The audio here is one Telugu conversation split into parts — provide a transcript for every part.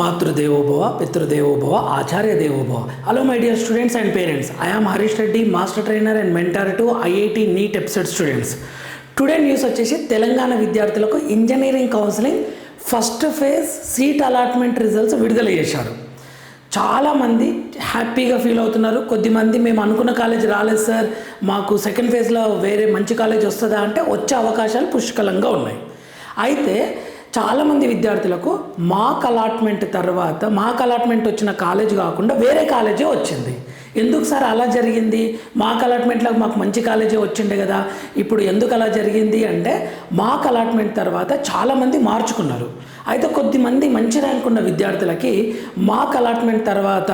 మాతృదేవోభవ పితృదేవోభవ ఆచార్య దేవోభవ hello my dear students and parents I am Harish Reddy master trainer and mentor to IIT NEET episode students today news వచ్చేసి తెలంగాణ విద్యార్థులకు engineering counselling first phase seat allotment results విడుదల చేశారు. చాలామంది హ్యాపీగా ఫీల్ అవుతున్నారు. కొద్దిమంది మేము అనుకున్న కాలేజ్ రాలేదు సార్. మాకు సెకండ్ ఫేజ్లో వేరే మంచి కాలేజ్ వస్తుందా అంటే వచ్చే అవకాశాలు పుష్కలంగా ఉన్నాయి. అయితే చాలామంది విద్యార్థులకు మాక్ అలాట్మెంట్ తర్వాత మాక్ అలాట్మెంట్ వచ్చిన కాలేజ్ కాకుండా వేరే కాలేజే వచ్చింది. ఎందుకు సార్ అలా జరిగింది? మాక్ అలాట్మెంట్లో మాకు మంచి కాలేజే వచ్చిండే కదా. ఇప్పుడు ఎందుకు అలా జరిగింది అంటే మాక్ అలాట్మెంట్ తర్వాత చాలామంది మార్చుకున్నారు. అయితే కొద్దిమంది మంచి ర్యాంక్ ఉన్న విద్యార్థులకి మాక్ అలాట్మెంట్ తర్వాత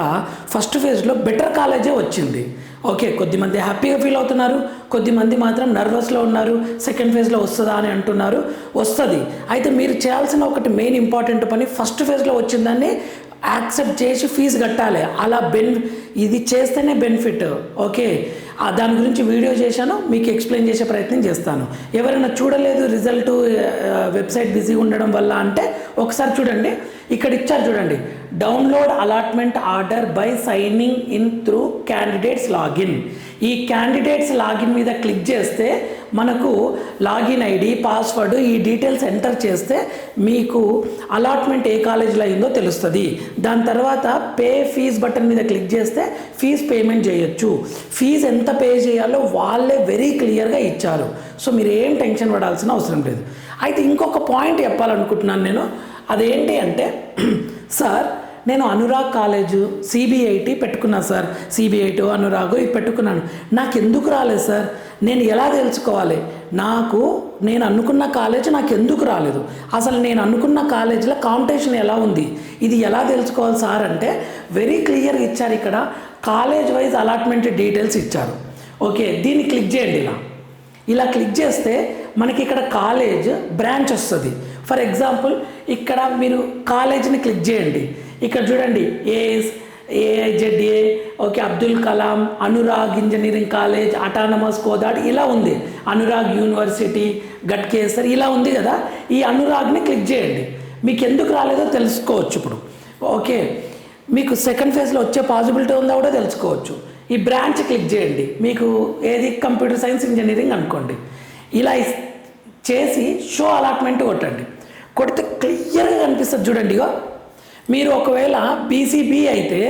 ఫస్ట్ ఫేజ్లో బెటర్ కాలేజే వచ్చింది. ఓకే కొద్దిమంది హ్యాపీగా ఫీల్ అవుతున్నారు కొద్దిమంది మాత్రం నర్వస్లో ఉన్నారు సెకండ్ ఫేజ్లో వస్తుందా అని అంటున్నారు. వస్తుంది. అయితే మీరు చేయాల్సిన ఒకటి మెయిన్ ఇంపార్టెంట్ పని ఫస్ట్ ఫేజ్లో వచ్చిందాన్ని యాక్సెప్ట్ చేసి ఫీజు కట్టాలి. అలా బెన్ ఇది చేస్తేనే బెనిఫిట్. ఓకే దాని గురించి వీడియో చేశాను మీకు ఎక్స్ప్లెయిన్ చేసే ప్రయత్నం చేస్తాను. ఎవరైనా చూడలేదు రిజల్ట్ వెబ్సైట్ బిజీ ఉండడం వల్ల అంటే ఒకసారి చూడండి. ఇక్కడ ఇచ్చారు చూడండి. Download allotment order by signing in through candidates login ఈ క్యాండిడేట్స్ లాగిన్ మీద క్లిక్ చేస్తే మనకు లాగిన్ ఐడి పాస్వర్డ్ ఈ డీటెయిల్స్ ఎంటర్ చేస్తే మీకు అలాట్మెంట్ ఏ కాలేజీలో అయిందో తెలుస్తుంది. దాని తర్వాత పే ఫీజ్ బటన్ మీద క్లిక్ చేస్తే ఫీజ్ పేమెంట్ చేయొచ్చు. ఫీజ్ ఎంత పే చేయాలో వాళ్ళే వెరీ క్లియర్గా ఇచ్చారు. సో మీరు ఏం టెన్షన్ పడాల్సిన అవసరం లేదు. అయితే ఇంకొక పాయింట్ చెప్పాలనుకుంటున్నాను నేను. అదేంటి అంటే సార్ నేను అనురాగ్ కాలేజు సిబిఐటి పెట్టుకున్నా సార్. సిబిఐటి అనురాగ్ ఇవి పెట్టుకున్నాను. నాకు ఎందుకు రాలేదు సార్? నేను ఎలా తెలుసుకోవాలి? నాకు నేను అనుకున్న కాలేజ్ నాకు ఎందుకు రాలేదు? అసలు నేను అనుకున్న కాలేజీలో కాంపిటీషన్ ఎలా ఉంది? ఇది ఎలా తెలుసుకోవాలి సార్ అంటే వెరీ క్లియర్ ఇచ్చారు ఇక్కడ. కాలేజ్ వైజ్ అలాట్మెంట్ డీటెయిల్స్ ఇచ్చారు. ఓకే దీన్ని క్లిక్ చేయండి ఇలా. ఇలా క్లిక్ చేస్తే మనకి ఇక్కడ కాలేజ్ బ్రాంచ్ వస్తుంది. ఫర్ ఎగ్జాంపుల్ ఇక్కడ మీరు కాలేజ్ని క్లిక్ చేయండి. ఇక్కడ చూడండి AS AIZA okay Abdul Kalam Anurag engineering college autonomous Kodad ఇలా ఉంది. అనురాగ్ యూనివర్సిటీ గట్కేసర్ ఇలా ఉంది కదా. ఈ అనురాగ్ని క్లిక్ చేయండి. మీకు ఎందుకు రాలేదో తెలుసుకోవచ్చు ఇప్పుడు. ఓకే మీకు సెకండ్ ఫేజ్లో వచ్చే పాసిబిలిటీ ఉందా కూడా తెలుసుకోవచ్చు. ఈ బ్రాంచ్ క్లిక్ చేయండి. మీకు ఏది? కంప్యూటర్ సైన్స్ ఇంజనీరింగ్ అనుకోండి. ఇలా చేసి షో అలాట్మెంట్ కొట్టండి. కొడితే క్లియర్గా కనిపిస్తుంది చూడండి ఇగో. మీరు ఒకవేళ బీసీబీ అయితే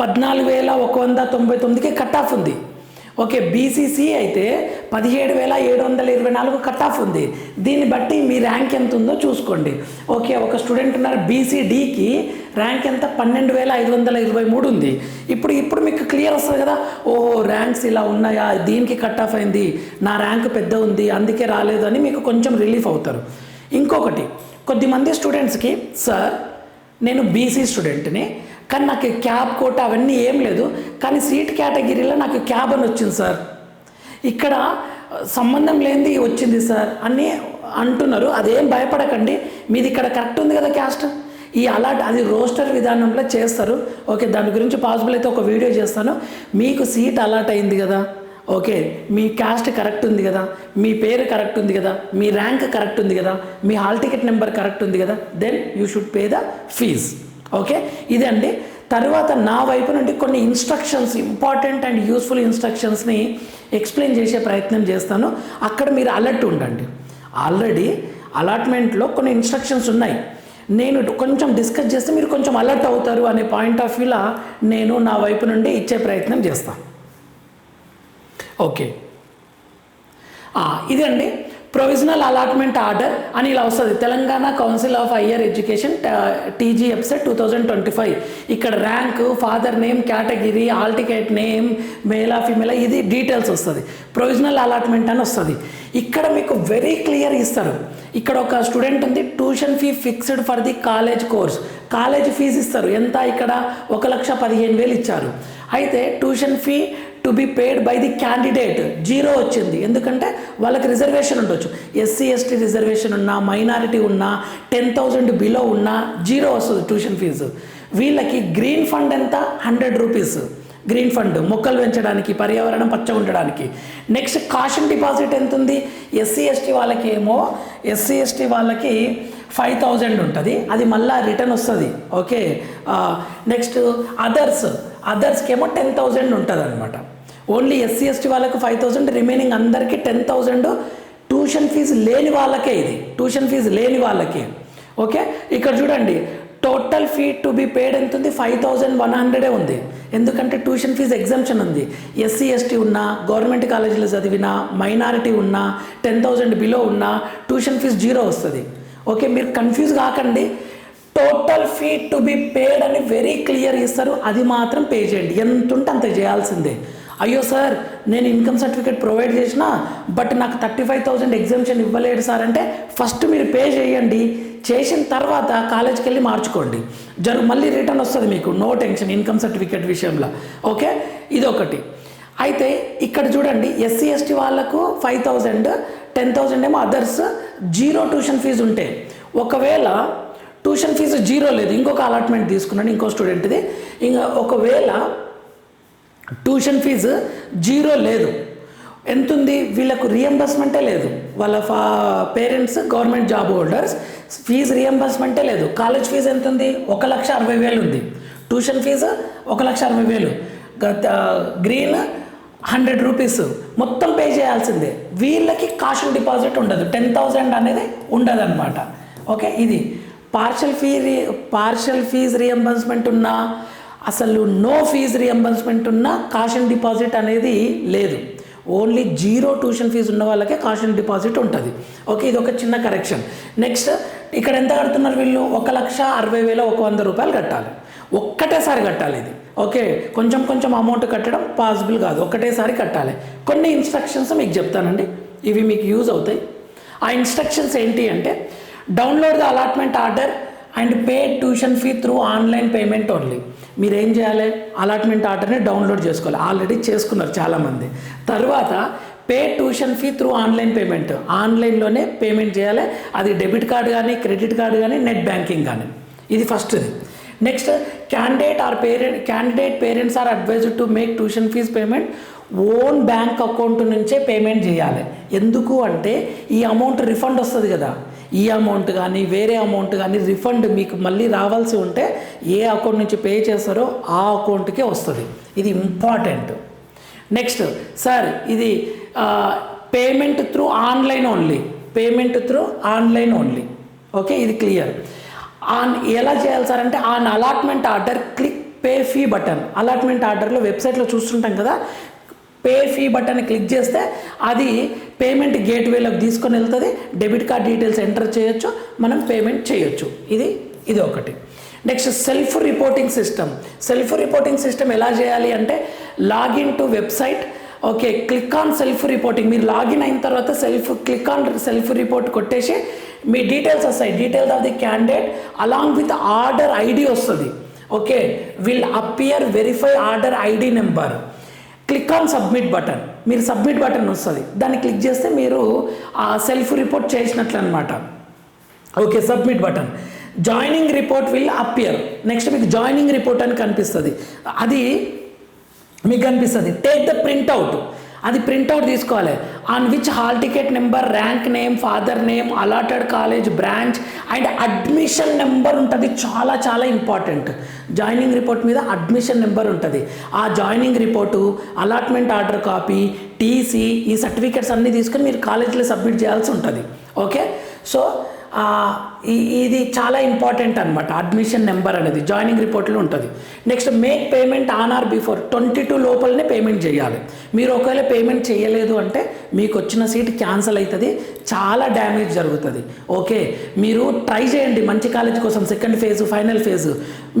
పద్నాలుగు వేల ఒక వంద తొంభై తొమ్మిదికి కట్ ఆఫ్ ఉంది. ఓకే బీసీసీ అయితే పదిహేడు వేల ఏడు వందల ఇరవై నాలుగు కట్ ఆఫ్ ఉంది. దీన్ని బట్టి మీ ర్యాంక్ ఎంత ఉందో చూసుకోండి. ఓకే ఒక స్టూడెంట్ ఉన్నారు బీసీడీకి ర్యాంక్ ఎంత? పన్నెండు వేల ఐదు వందల ఇరవై మూడు ఉంది. ఇప్పుడు ఇప్పుడు మీకు క్లియర్ వస్తుంది కదా? ఓహో ర్యాంక్స్ ఇలా ఉన్నాయా? దీనికి కట్ ఆఫ్ అయింది. నా ర్యాంక్ పెద్ద ఉంది అందుకే రాలేదు అని మీకు కొంచెం రిలీఫ్ అవుతారు. ఇంకొకటి కొద్దిమంది స్టూడెంట్స్కి సార్ నేను బీసీ స్టూడెంట్ని కానీ నాకు క్యాబ్ కోట అవన్నీ ఏం లేదు కానీ సీట్ కేటగిరీలో నాకు క్యాబ్ అని వచ్చింది సార్. ఇక్కడ సంబంధం లేనిది వచ్చింది సార్ అని అంటున్నారు. అదేం భయపడకండి మీది ఇక్కడ కరెక్ట్ ఉంది కదా క్యాస్ట్. ఈ అలాట్ అది రోస్టర్ విధానంలో చేస్తారు. ఓకే దాని గురించి పాసిబుల్ అయితే ఒక వీడియో చేస్తాను. మీకు సీట్ అలాట్ అయింది కదా. ఓకే మీ క్యాస్ట్ కరెక్ట్ ఉంది కదా మీ పేరు కరెక్ట్ ఉంది కదా మీ ర్యాంక్ కరెక్ట్ ఉంది కదా మీ హాల్ టికెట్ నెంబర్ కరెక్ట్ ఉంది కదా then you should pay the fee okay ఇదండి తర్వాత నా వైపు నుండి కొన్ని ఇన్స్ట్రక్షన్స్ ఇంపార్టెంట్ అండ్ యూస్ఫుల్ ఇన్స్ట్రక్షన్స్ని ఎక్స్ప్లెయిన్ చేసే ప్రయత్నం చేస్తాను. అక్కడ మీరు అలర్ట్ ఉండండి. ఆల్రెడీ అలాట్మెంట్లో కొన్ని ఇన్స్ట్రక్షన్స్ ఉన్నాయి. నేను కొంచెం డిస్కస్ చేస్తే మీరు కొంచెం అలర్ట్ అవుతారు అనే పాయింట్ ఆఫ్ వ్యూలా నేను నా వైపు నుండి ఇచ్చే ప్రయత్నం చేస్తాను. ఓకే. ఇదండి. ప్రొవిజనల్ అలాట్మెంట్ ఆర్డర్ అని ఇలా వస్తుంది. Telangana council of higher education TG two thousand twenty five ఇక్కడ ర్యాంక్ ఫాదర్ నేమ్ కేటగిరీ ఆల్టికేట్ టికెట్ నేమ్ మేలా ఫిమేలా ఇది డీటెయిల్స్ వస్తుంది. ప్రొవిజనల్ అలాట్మెంట్ అని వస్తుంది. ఇక్కడ మీకు వెరీ క్లియర్ ఇస్తారు. ఇక్కడ ఒక స్టూడెంట్ ఉంది. Tuition fee fixed for the college course college fees ఇస్తారు. ఎంత? ఇక్కడ ఒక లక్ష పదిహేను వేలు ఇచ్చారు. అయితే tuition fee to be paid by the candidate zero వచ్చింది. ఎందుకంటే వాళ్ళకి రిజర్వేషన్ ఉండొచ్చు. ఎస్సీ ఎస్టీ రిజర్వేషన్ ఉన్నా మైనారిటీ ఉన్నా టెన్ థౌజండ్ బిలో ఉన్నా జీరో వస్తుంది ట్యూషన్ ఫీజు వీళ్ళకి గ్రీన్ ఫండ్ ఎంత? హండ్రెడ్ రూపీస్ గ్రీన్ ఫండ్ మొక్కలు పెంచడానికి పర్యావరణం పచ్చ ఉండడానికి. నెక్స్ట్ కాషన్ డిపాజిట్ ఎంత ఉంది ఎస్సీ ఎస్టీ వాళ్ళకి ఏమో? ఎస్సీ ఎస్టీ వాళ్ళకి ఫైవ్ థౌజండ్ ఉంటుంది. అది మళ్ళీ రిటర్న్ వస్తుంది. ఓకే నెక్స్ట్ అదర్స్ అదర్స్కి ఏమో టెన్ థౌజండ్ ఉంటుంది అనమాట ఓన్లీ ఎస్సీ ఎస్టీ వాళ్ళకు ఫైవ్ థౌజండ్ రిమైనింగ్ అందరికీ టెన్ థౌజండ్ ట్యూషన్ ఫీజు లేని వాళ్ళకే ఇది. ట్యూషన్ ఫీజు లేని వాళ్ళకే. ఓకే ఇక్కడ చూడండి. Total fee to be paid ఎంత ఉంది ఫైవ్ థౌజండ్ వన్ హండ్రెడే ఉంది. ఎందుకంటే ట్యూషన్ ఫీజు ఎగ్జామ్షన్ ఉంది. ఎస్సీ ఎస్టీ ఉన్నా గవర్నమెంట్ కాలేజీలో చదివినా మైనారిటీ ఉన్నా టెన్ థౌజండ్ బిలో ఉన్నా ట్యూషన్ ఫీజు జీరో వస్తుంది. ఓకే మీరు కన్ఫ్యూజ్ కాకండి. Total fee to be paid అని వెరీ క్లియర్ ఇస్తారు. అది మాత్రం పే చేయండి. ఎంత ఉంటే అంత చేయాల్సిందే. అయ్యో సార్ నేను ఇన్కమ్ సర్టిఫికేట్ ప్రొవైడ్ చేసిన బట్ నాకు థర్టీ ఫైవ్ థౌజండ్ ఎగ్జామ్షన్ ఇవ్వలేడు సార్ అంటే ఫస్ట్ మీరు పే చేయండి. చేసిన తర్వాత కాలేజ్కి వెళ్ళి మార్చుకోండి. జరు మళ్ళీ రిటర్న్ వస్తుంది మీకు. నో టెన్షన్ ఇన్కమ్ సర్టిఫికేట్ విషయంలో. ఓకే? ఇది ఒకటి అయితే ఇక్కడ చూడండి ఎస్సీ ఎస్టీ వాళ్ళకు ఫైవ్ థౌజండ్ టెన్ థౌజండ్ ఏమో అదర్స్ జీరో ట్యూషన్ ఫీజు ఉంటే. ఒకవేళ ట్యూషన్ ఫీజు జీరో లేదు ఇంకొక అలాట్మెంట్ తీసుకున్నాను ఇంకో స్టూడెంట్ది. ఇంకా ఒకవేళ ట్యూషన్ ఫీజు జీరో లేదు. ఎంత ఉంది వీళ్ళకు రియంబర్స్మెంటే లేదు. వాళ్ళ ఫా parents government job holders fees రియంబర్స్మెంటే లేదు. కాలేజ్ ఫీజు ఎంత ఉంది ఒక లక్ష అరవై వేలు ఉంది. ట్యూషన్ ఫీజు ఒక లక్ష అరవై వేలు. గత గ్రీన్ హండ్రెడ్ రూపీస్. మొత్తం పే చేయాల్సిందే. వీళ్ళకి కాషన్ డిపాజిట్ ఉండదు. టెన్ థౌజండ్ అనేది ఉండదు అనమాట ఓకే? ఇది. Partial fee partial fees reimbursement ఉన్నా అసలు నో ఫీజు రియంబర్స్మెంట్ ఉన్న కాషన్ డిపాజిట్ అనేది లేదు. ఓన్లీ జీరో ట్యూషన్ ఫీజు ఉన్న వాళ్ళకే కాషన్ డిపాజిట్ ఉంటుంది. ఓకే ఇది ఒక చిన్న కరెక్షన్ నెక్స్ట్ ఇక్కడ ఎంత కడుతున్నారు వీళ్ళు? ఒక లక్ష అరవై వేల ఒక వంద రూపాయలు కట్టాలి. ఒక్కటేసారి కట్టాలి ఇది. ఓకే కొంచెం కొంచెం అమౌంట్ కట్టడం పాసిబుల్ కాదు. ఒక్కటేసారి కట్టాలి. కొన్ని ఇన్స్ట్రక్షన్స్ మీకు చెప్తానండి. ఇవి మీకు యూజ్ అవుతాయి. ఆ ఇన్స్ట్రక్షన్స్ ఏంటి అంటే download the allotment order and pay tuition fee through online payment only. మీరు ఏం చేయాలి? అలాట్మెంట్ ఆర్డర్ని డౌన్లోడ్ చేసుకోవాలి. ఆల్రెడీ చేసుకున్నారు చాలామంది. తర్వాత pay tuition fee through online payment. ఆన్లైన్లోనే పేమెంట్ చేయాలి. అది డెబిట్ కార్డ్ కానీ క్రెడిట్ కార్డ్ కానీ నెట్ బ్యాంకింగ్ కానీ. ఇది ఫస్ట్ది. Next candidate or parent candidate parents are advised to make tuition fees payment. Own bank account నుంచే పేమెంట్ చేయాలి. ఎందుకు అంటే ఈ అమౌంట్ రిఫండ్ వస్తుంది కదా. ఈ అమౌంట్ కానీ వేరే అమౌంట్ కానీ రిఫండ్ మీకు మళ్ళీ రావాల్సి ఉంటే ఏ అకౌంట్ నుంచి పే చేస్తారో ఆ అకౌంట్కే వస్తుంది. ఇది ఇంపార్టెంట్ నెక్స్ట్ సార్ ఇది payment through online only payment through online only okay ఇది క్లియర్ ఆన్ ఎలా చేయాలి సార్ అంటే on allotment order click pay fee button allotment ఆర్డర్లో వెబ్సైట్లో చూస్తుంటాం కదా పే ఫీ బటన్ క్లిక్ చేస్తే అది పేమెంట్ గేట్వేలోకి తీసుకొని వెళ్తుంది. డెబిట్ కార్డ్ డీటెయిల్స్ ఎంటర్ చేయొచ్చు. మనం పేమెంట్ చేయొచ్చు. ఇది ఇది ఒకటి. Next self reporting system. Self reporting system ఎలా చేయాలి అంటే login to website. Okay click on self reporting. మీరు లాగిన్ అయిన తర్వాత self click on self report కొట్టేసి మీ డీటెయిల్స్ వస్తాయి. Details of the candidate along with order ID వస్తుంది. Okay will appear verify order ID number. Click on submit button మీరు సబ్మిట్ బటన్ వస్తుంది. దాన్ని క్లిక్ చేస్తే మీరు ఆ సెల్ఫ్ రిపోర్ట్ చేసినట్లు అనమాట okay submit button joining report will appear next మీకు జాయినింగ్ రిపోర్ట్ అని కనిపిస్తుంది. అది మీకు కనిపిస్తుంది. టేక్ ద ప్రింట్అవుట్ అది ప్రింట్అవుట్ తీసుకోవాలి. On which hall ticket number rank name father name allotted college branch and admission number ఉంటుంది. చాలా చాలా ఇంపార్టెంట్ జాయినింగ్ రిపోర్ట్ మీద అడ్మిషన్ నెంబర్ ఉంటుంది. ఆ joining report allotment order copy TC ఈ సర్టిఫికేట్స్ అన్నీ తీసుకొని మీరు కాలేజీలో సబ్మిట్ చేయాల్సి ఉంటుంది. ఓకే సో ఇది చాలా ఇంపార్టెంట్ అనమాట అడ్మిషన్ నెంబర్ అనేది జాయినింగ్ రిపోర్ట్లో ఉంటుంది. Next make payment on or before twenty two లోపలనే పేమెంట్ చేయాలి. మీరు ఒకవేళ పేమెంట్ చేయలేదు అంటే మీకు వచ్చిన సీట్ క్యాన్సిల్ అవుతుంది చాలా డ్యామేజ్ జరుగుతుంది. ఓకే మీరు ట్రై చేయండి. మంచి కాలేజ్ కోసం సెకండ్ ఫేజ్ ఫైనల్ ఫేజ్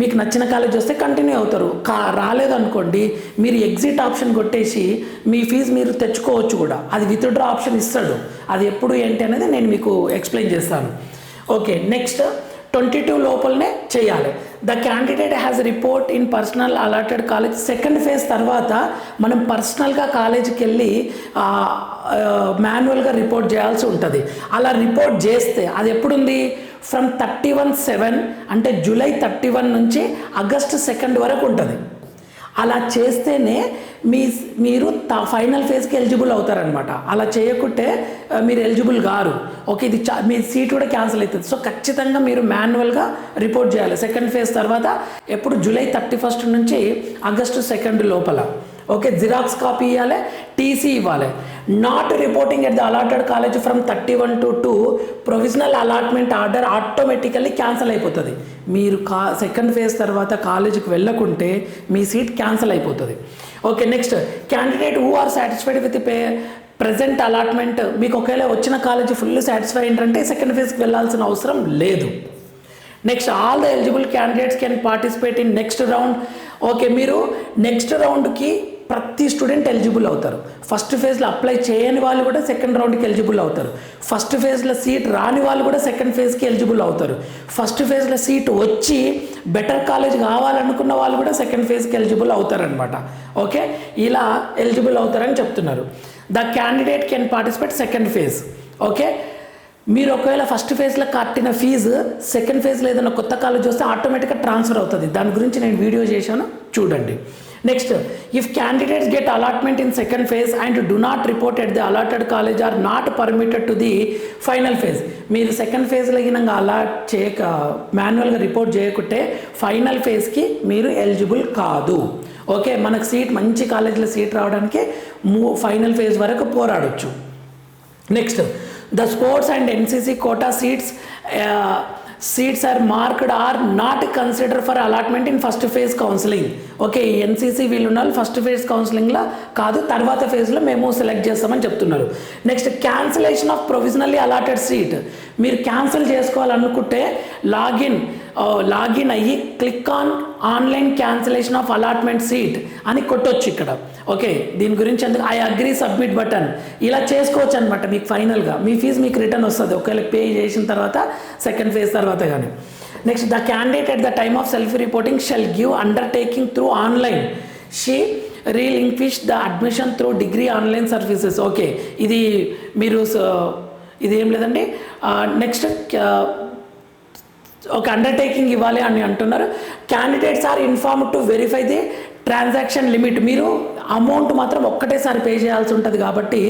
మీకు నచ్చిన కాలేజ్ వస్తే కంటిన్యూ అవుతారు. కా రాలేదనుకోండి మీరు ఎగ్జిట్ ఆప్షన్ కొట్టేసి మీ ఫీజు మీరు తెచ్చుకోవచ్చు కూడా. అది విత్డ్రా ఆప్షన్ ఇస్తాడు. అది ఎప్పుడు ఏంటి అనేది నేను మీకు ఎక్స్ప్లెయిన్ చేస్తాను. ఓకే నెక్స్ట్ ట్వంటీ టూ లోపలనే చేయాలి. The candidate has report in personal allotted college second phase తర్వాత మనం పర్సనల్గా కాలేజీకి వెళ్ళి మాన్యువల్గా రిపోర్ట్ చేయాల్సి ఉంటుంది. అలా రిపోర్ట్ చేస్తే అది ఎప్పుడుంది? ఫ్రమ్ థర్టీ వన్ సెవెన్ అంటే జూలై థర్టీ వన్ నుంచి ఆగస్ట్ సెకండ్ వరకు ఉంటుంది. అలా చేస్తేనే మీ మీరు త- ఫైనల్ ఫేజ్కి ఎలిజిబుల్ అవుతారనమాట అలా చేయకుంటే మీరు ఎలిజిబుల్ గారు ఓకే ఇది చా మీ సీట్ కూడా క్యాన్సిల్ అవుతుంది సో ఖచ్చితంగా మీరు మాన్యువల్గా రిపోర్ట్ చేయాలి. సెకండ్ ఫేజ్ తర్వాత ఎప్పుడు జూలై థర్టీ ఫస్ట్ నుంచి ఆగస్టు సెకండ్ లోపల. ఓకే జిరాక్స్ కాపీ ఇవ్వాలి టీసీ ఇవ్వాలి. Not reporting at the allotted college from thirty one to two provisional allotment order automatically cancel అయిపోతుంది. మీరు కా సెకండ్ ఫేజ్ తర్వాత కాలేజీకి వెళ్ళకుంటే మీ సీట్ క్యాన్సిల్ అయిపోతుంది. Okay next candidate who are satisfied with pay present allotment మీకు ఒకవేళ వచ్చిన కాలేజ్ ఫుల్ సాటిస్ఫై ఏంటంటే సెకండ్ ఫేజ్కి వెళ్ళాల్సిన అవసరం లేదు. Next all the eligible candidates can participate in next round okay మీరు నెక్స్ట్ రౌండ్కి ప్రతి స్టూడెంట్ ఎలిజిబుల్ అవుతారు. ఫస్ట్ ఫేజ్లో అప్లై చేయని వాళ్ళు కూడా సెకండ్ రౌండ్కి ఎలిజిబుల్ అవుతారు. ఫస్ట్ ఫేజ్లో సీట్ రాని వాళ్ళు కూడా సెకండ్ ఫేజ్కి ఎలిజిబుల్ అవుతారు. ఫస్ట్ ఫేజ్లో సీట్ వచ్చి బెటర్ కాలేజ్ కావాలనుకున్న వాళ్ళు కూడా సెకండ్ ఫేజ్కి ఎలిజిబుల్ అవుతారనమాట ఓకే? ఇలా ఎలిజిబుల్ అవుతారని చెప్తున్నారు. The candidate can participate second phase. Okay? మీరు ఒకవేళ ఫస్ట్ ఫేజ్లో కట్టిన ఫీజు సెకండ్ ఫేజ్లో ఏదైనా కొత్త కాలేజ్ వస్తే ఆటోమేటిక్గా ట్రాన్స్ఫర్ అవుతుంది. దాని గురించి నేను వీడియో చేశాను. చూడండి. Next if candidates get allotment in second phase and do not report at the allotted college are not permitted to the final phase మీరు సెకండ్ ఫేజ్లో గినంగా అలాట్ చేయక మాన్యువల్గా రిపోర్ట్ చేయకుంటే ఫైనల్ ఫేజ్కి మీరు ఎలిజిబుల్ కాదు. ఓకే మనకు సీట్ మంచి కాలేజీలో సీట్ రావడానికి మూ ఫైనల్ ఫేజ్ వరకు పోరాడొచ్చు. Next the sports and NCC quota seats seats are marked are not consider for allotment in first phase counselling okay NCC వీళ్ళు ఉన్నారు ఫస్ట్ ఫేజ్ కౌన్సిలింగ్లో కాదు తర్వాత ఫేజ్లో మేము సెలెక్ట్ చేస్తామని చెప్తున్నారు. Next cancellation of provisionally allotted seat మీరు క్యాన్సిల్ చేసుకోవాలనుకుంటే లాగిన్ లాగిన్ అయ్యి click on online cancellation of allotment seat అని కొట్టొచ్చు ఇక్కడ. ఓకే దీని గురించి ఎందుకు ఐ అగ్రీ సబ్మిట్ బటన్. ఇలా చేసుకోవచ్చు అనమాట మీకు ఫైనల్గా. మీ ఫీజు మీకు రిటర్న్ వస్తుంది. ఒకవేళ పే చేసిన తర్వాత సెకండ్ ఫేజ్ తర్వాత కానీ. Next the candidate at the time of self reporting shall give undertaking through online. She relinquish the admission through degree online services. Okay ఇది మీరు ఇది ఏం లేదండి? నెక్స్ట్ ఒక అండర్టేకింగ్ ఇవ్వాలి అని అంటున్నారు. Candidates are inform to verify the transaction limit మీరు అమౌంట్ మాత్రం ఒక్కటేసారి పే చేయాల్సి ఉంటుంది కాబట్టి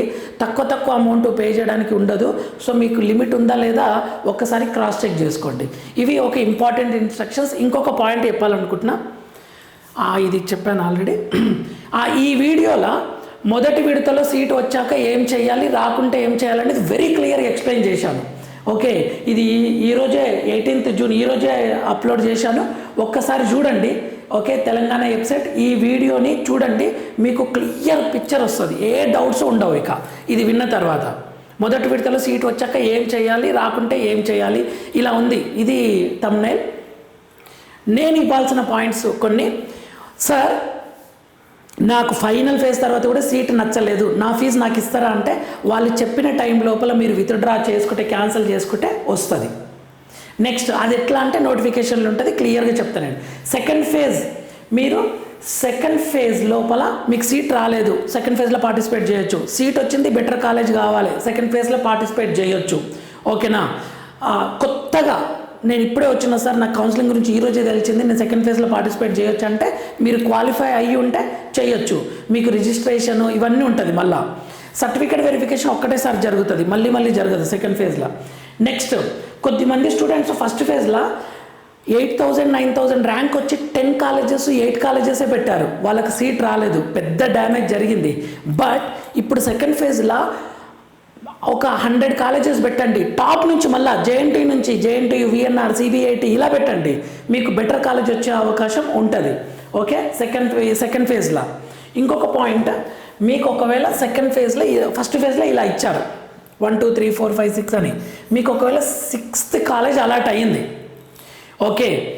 తక్కువ తక్కువ అమౌంట్ పే చేయడానికి ఉండదు. సో మీకు లిమిట్ ఉందా లేదా ఒక్కసారి క్రాస్ చెక్ చేసుకోండి. ఇవి ఒక ఇంపార్టెంట్ ఇన్స్ట్రక్షన్స్ ఇంకొక పాయింట్ చెప్పాలనుకుంటున్నా. ఇది చెప్పాను ఆల్రెడీ ఆ, ఈ వీడియోలో మొదటి విడతలో సీట్ వచ్చాక ఏం చేయాలి రాకుంటే ఏం చేయాలనేది వెరీ క్లియర్గా ఎక్స్ప్లెయిన్ చేశాను. ఓకే ఇది ఈ- ఈరోజే ఎయిటీన్త్ జూన్ ఈరోజే అప్లోడ్ చేశాను. ఒక్కసారి చూడండి. ఓకే తెలంగాణ వెబ్సైట్ ఈ వీడియోని చూడండి. మీకు క్లియర్ పిక్చర్ వస్తుంది. ఏ డౌట్స్ ఉండవు ఇక. ఇది విన్న తర్వాత. మొదటి విడతలో సీట్ వచ్చాక ఏం చేయాలి రాకుంటే ఏం చేయాలి ఇలా ఉంది. ఇది తమ్నైల్ నేను ఇవ్వాల్సిన పాయింట్స్ కొన్ని. సార్ నాకు ఫైనల్ ఫేజ్ తర్వాత కూడా సీట్ నచ్చలేదు. నా ఫీజు నాకు ఇస్తారా అంటే వాళ్ళు చెప్పిన టైం లోపల మీరు విత్డ్రా చేసుకుంటే క్యాన్సిల్ చేసుకుంటే వస్తుంది. నెక్స్ట్ అది ఎట్లా అంటే నోటిఫికేషన్లు ఉంటుంది క్లియర్గా చెప్తాను సెకండ్ ఫేజ్ మీరు సెకండ్ ఫేజ్ లోపల మీకు సీట్ రాలేదు. సెకండ్ ఫేజ్లో పార్టిసిపేట్ చేయొచ్చు. సీట్ వచ్చింది బెటర్ కాలేజ్ కావాలి. సెకండ్ ఫేజ్లో పార్టిసిపేట్ చేయొచ్చు. ఓకేనా కొత్తగా నేను ఇప్పుడే వచ్చిన సార్ నాకు కౌన్సిలింగ్ గురించి ఈరోజే తెలిసింది. నేను సెకండ్ ఫేజ్లో పార్టిసిపేట్ చేయొచ్చు అంటే మీరు క్వాలిఫై అయ్యి ఉంటే చేయొచ్చు. మీకు రిజిస్ట్రేషన్ ఇవన్నీ ఉంటుంది మళ్ళా. సర్టిఫికేట్ వెరిఫికేషన్ ఒక్కటేసారి జరుగుతుంది. మళ్ళీ మళ్ళీ జరగదు సెకండ్ ఫేజ్లో నెక్స్ట్ కొద్దిమంది స్టూడెంట్స్ ఫస్ట్ ఫేజ్లో eight thousand nine thousand rank వచ్చి టెన్ కాలేజెస్ ఎయిట్ కాలేజెసే పెట్టారు. వాళ్ళకి సీట్ రాలేదు. పెద్ద డ్యామేజ్ జరిగింది. బట్ ఇప్పుడు సెకండ్ ఫేజ్లో ఒక హండ్రెడ్ కాలేజెస్ పెట్టండి. టాప్ నుంచి మళ్ళా జేఎన్టీ నుంచి జేఎన్టీ విఎన్ఆర్ సిబిఐటి ఇలా పెట్టండి. మీకు బెటర్ కాలేజ్ వచ్చే అవకాశం ఉంటుంది. ఓకే? సెకండ్ సెకండ్ ఫేజ్లో ఇంకొక పాయింట్ మీకు ఒకవేళ సెకండ్ ఫేజ్లో ఫస్ట్ ఫేజ్లో ఇలా ఇచ్చారు. One two three four five six అని. మీకు ఒకవేళ సిక్స్త్ కాలేజ్ అలాట్ అయ్యింది. ఓకే?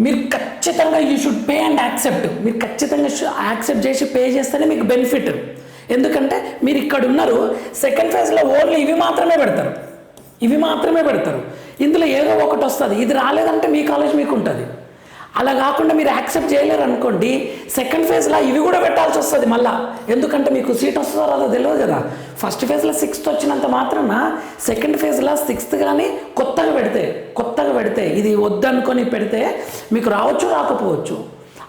మీరు ఖచ్చితంగా you should pay and accept మీరు ఖచ్చితంగా యాక్సెప్ట్ చేసి పే చేస్తేనే మీకు బెనిఫిట్ ఎందుకంటే మీరు ఇక్కడ ఉన్నారు సెకండ్ ఫేజ్లో ఓన్లీ ఇవి మాత్రమే పెడతారు. ఇవి మాత్రమే పెడతారు. ఇందులో ఏదో ఒకటి వస్తుంది. ఇది రాలేదంటే మీ కాలేజ్ మీకు ఉంటుంది. అలా కాకుండా మీరు యాక్సెప్ట్ చేయలేరు అనుకోండి సెకండ్ ఫేజ్లో ఇవి కూడా పెట్టాల్సి వస్తుంది మళ్ళా. ఎందుకంటే మీకు సీట్ వస్తుందో రాదో తెలియదు కదా. ఫస్ట్ ఫేజ్లో సిక్స్త్ వచ్చినంత మాత్రాన సెకండ్ ఫేజ్లో సిక్స్త్ కానీ కొత్తగా పెడితే కొత్తగా పెడితే ఇది వద్దనుకొని పెడితే మీకు రావచ్చు రాకపోవచ్చు.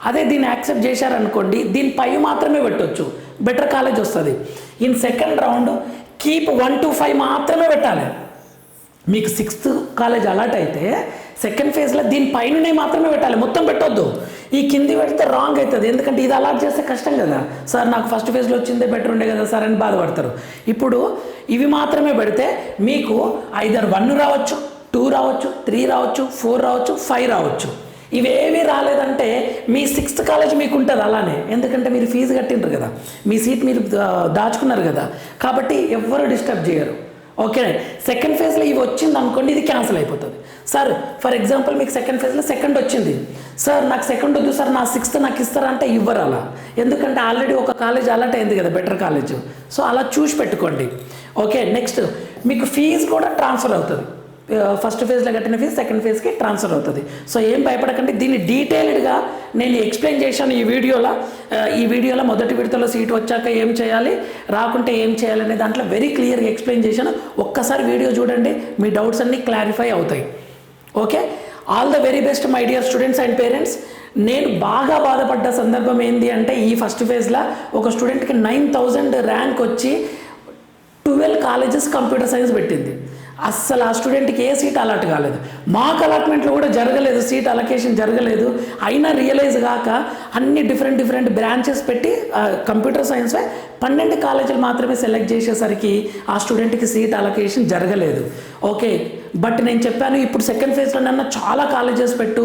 అదే దీన్ని యాక్సెప్ట్ చేశారనుకోండి దీని పై మాత్రమే పెట్టవచ్చు బెటర్ కాలేజ్ వస్తుంది. In second round keep one to five మాత్రమే పెట్టాలి. మీకు సిక్స్త్ కాలేజ్ అలాట్ అయితే సెకండ్ ఫేజ్లో దీని పైన మాత్రమే పెట్టాలి. మొత్తం పెట్టొద్దు. ఈ కింది పెడితే రాంగ్ అవుతుంది. ఎందుకంటే ఇది అలాట్ చేస్తే కష్టం కదా. సార్ నాకు ఫస్ట్ ఫేజ్లో వచ్చిందే బెటర్ ఉండే కదా సార్ అని బాధపడతారు. ఇప్పుడు ఇవి మాత్రమే పెడితే మీకు ఐదర్ వన్ రావచ్చు టూ రావచ్చు త్రీ రావచ్చు ఫోర్ రావచ్చు ఫైవ్ రావచ్చు. ఇవేమీ రాలేదంటే మీ సిక్స్త్ కాలేజ్ మీకు ఉంటుంది అలానే. ఎందుకంటే మీరు ఫీజు కట్టిండ్రు కదా. మీ సీట్ మీరు దాచుకున్నారు కదా. కాబట్టి ఎవ్వరు డిస్టర్బ్ చేయరు. ఓకే? సెకండ్ ఫేజ్లో ఇవి వచ్చింది అనుకోండి ఇది క్యాన్సిల్ అయిపోతుంది. సార్ ఫర్ ఎగ్జాంపుల్ మీకు సెకండ్ ఫేజ్లో సెకండ్ వచ్చింది. సార్ నాకు సెకండ్ వద్దు సార్ నా సిక్స్త్ నాకు ఇస్తారంటే ఇవ్వరు అలా. ఎందుకంటే ఆల్రెడీ ఒక కాలేజ్ అలర్ట్ అయింది కదా బెటర్ కాలేజ్. సో అలా చూసి పెట్టుకోండి. ఓకే? నెక్స్ట్ మీకు ఫీజు కూడా ట్రాన్స్ఫర్ అవుతుంది. ఫస్ట్ ఫేజ్లో కట్టిన ఫీజు సెకండ్ ఫేజ్కి ట్రాన్స్ఫర్ అవుతుంది. సో ఏం భయపడకండి దీన్ని డీటెయిల్డ్గా నేను ఎక్స్ప్లెయిన్ చేశాను ఈ వీడియోలో. ఈ వీడియోలో మొదటి విడతలో సీట్ వచ్చాక ఏం చేయాలి రాకుంటే ఏం చేయాలనే దాంట్లో వెరీ క్లియర్గా ఎక్స్ప్లెయిన్ చేశాను. ఒక్కసారి వీడియో చూడండి మీ డౌట్స్ అన్నీ క్లారిఫై అవుతాయి. Okay all the very best my dear students and parents నేను బాగా బాధపడ్డ సందర్భం ఏంటి అంటే ఈ ఫస్ట్ ఫేజ్లో ఒక స్టూడెంట్కి నైన్ థౌజండ్ ర్యాంక్ వచ్చి ట్వెల్వ్ కాలేజెస్ కంప్యూటర్ సైన్స్ పెట్టింది. అస్సలు ఆ స్టూడెంట్కి ఏ సీట్ అలాట్ కాలేదు. మాకు అలాట్మెంట్లో కూడా జరగలేదు సీట్ అలొకేషన్ జరగలేదు. అయినా రియలైజ్ కాక అన్ని డిఫరెంట్ డిఫరెంట్ బ్రాంచెస్ పెట్టి కంప్యూటర్ సైన్స్ పన్నెండు కాలేజీలు మాత్రమే సెలెక్ట్ చేసేసరికి ఆ స్టూడెంట్కి సీట్ అలొకేషన్ జరగలేదు. ఓకే బట్ నేను చెప్పాను ఇప్పుడు సెకండ్ ఫేజ్లో నన్న చాలా కాలేజెస్ పెట్టు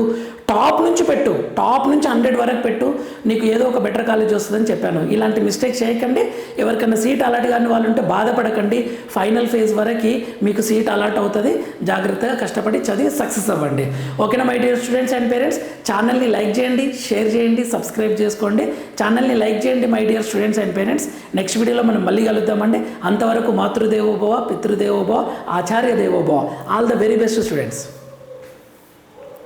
టాప్ నుంచి పెట్టు. టాప్ నుంచి హండ్రెడ్ వరకు పెట్టు. నీకు ఏదో ఒక బెటర్ కాలేజ్ వస్తుందని చెప్పాను. ఇలాంటి మిస్టేక్ చేయకండి. ఎవరికైనా సీట్ అలాట్ కాని వాళ్ళు ఉంటే బాధపడకండి. ఫైనల్ ఫేజ్ వరకు మీకు సీట్ అలాట్ అవుతుంది. జాగ్రత్తగా కష్టపడి చదివి సక్సెస్ అవ్వండి. ఓకేనా my dear students and parents? ఛానల్ని లైక్ చేయండి షేర్ చేయండి సబ్స్క్రైబ్ చేసుకోండి. ఛానల్ని లైక్ చేయండి my dear students and parents. Next వీడియోలో మనం మళ్ళీ కలుద్దామండి. అంతవరకు మాతృదేవోభవ పితృదేవోభవ ఆచార్య దేవోభవ. All the very best students.